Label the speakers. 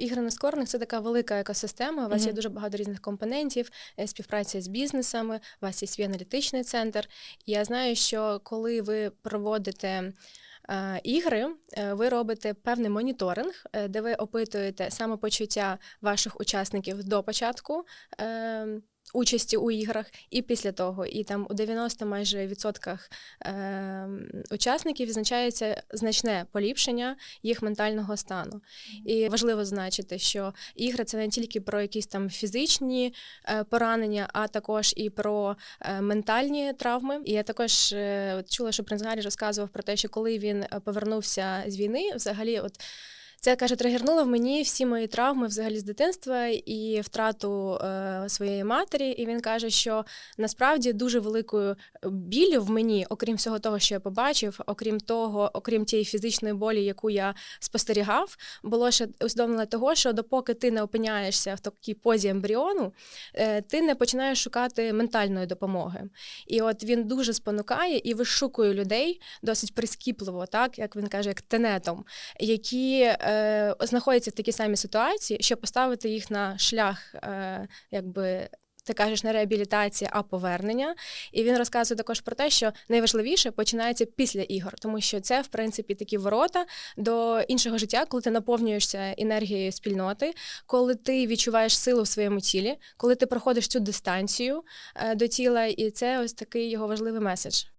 Speaker 1: Ігри на скорних це така велика екосистема. У вас є дуже багато різних компонентів, е, співпраця з бізнесами, у вас є свій аналітичний центр. І я знаю, що коли ви проводите е, ігри, е, ви робите певний моніторинг, де ви опитуєте самопочуття ваших учасників до початку. Участі у іграх і після того, і там у 90 майже відсотках е, учасників відзначається значне поліпшення їх ментального стану. І важливо зазначити, що ігри це не тільки про якісь там фізичні е, поранення, а також і про е, ментальні травми. І я також е, чула, що принц Гаррі розказував про те, що коли він повернувся з війни, взагалі, от. Це каже, тригернуло в мені всі мої травми взагалі з дитинства і втрату е, своєї матері. І він каже, що насправді дуже великою біллю в мені, окрім всього того, що я побачив, окрім того, окрім тієї фізичної болі, яку я спостерігав, було ще усвідомлення того, що допоки ти не опиняєшся в такій позі ембріону, е, ти не починаєш шукати ментальної допомоги. І от він дуже спонукає і вишукує людей досить прискіпливо, так як він каже, як тенетом, які е, знаходяться в такій самій ситуації, щоб поставити їх на шлях, е, якби. Ти кажеш не реабілітація, а повернення. І він розказує також про те, що найважливіше починається після ігор, тому що це, в принципі, такі ворота до іншого життя, коли ти наповнюєшся енергією спільноти, коли ти відчуваєш силу в своєму тілі, коли ти проходиш цю дистанцію е, до тіла, і це ось такий його важливий меседж.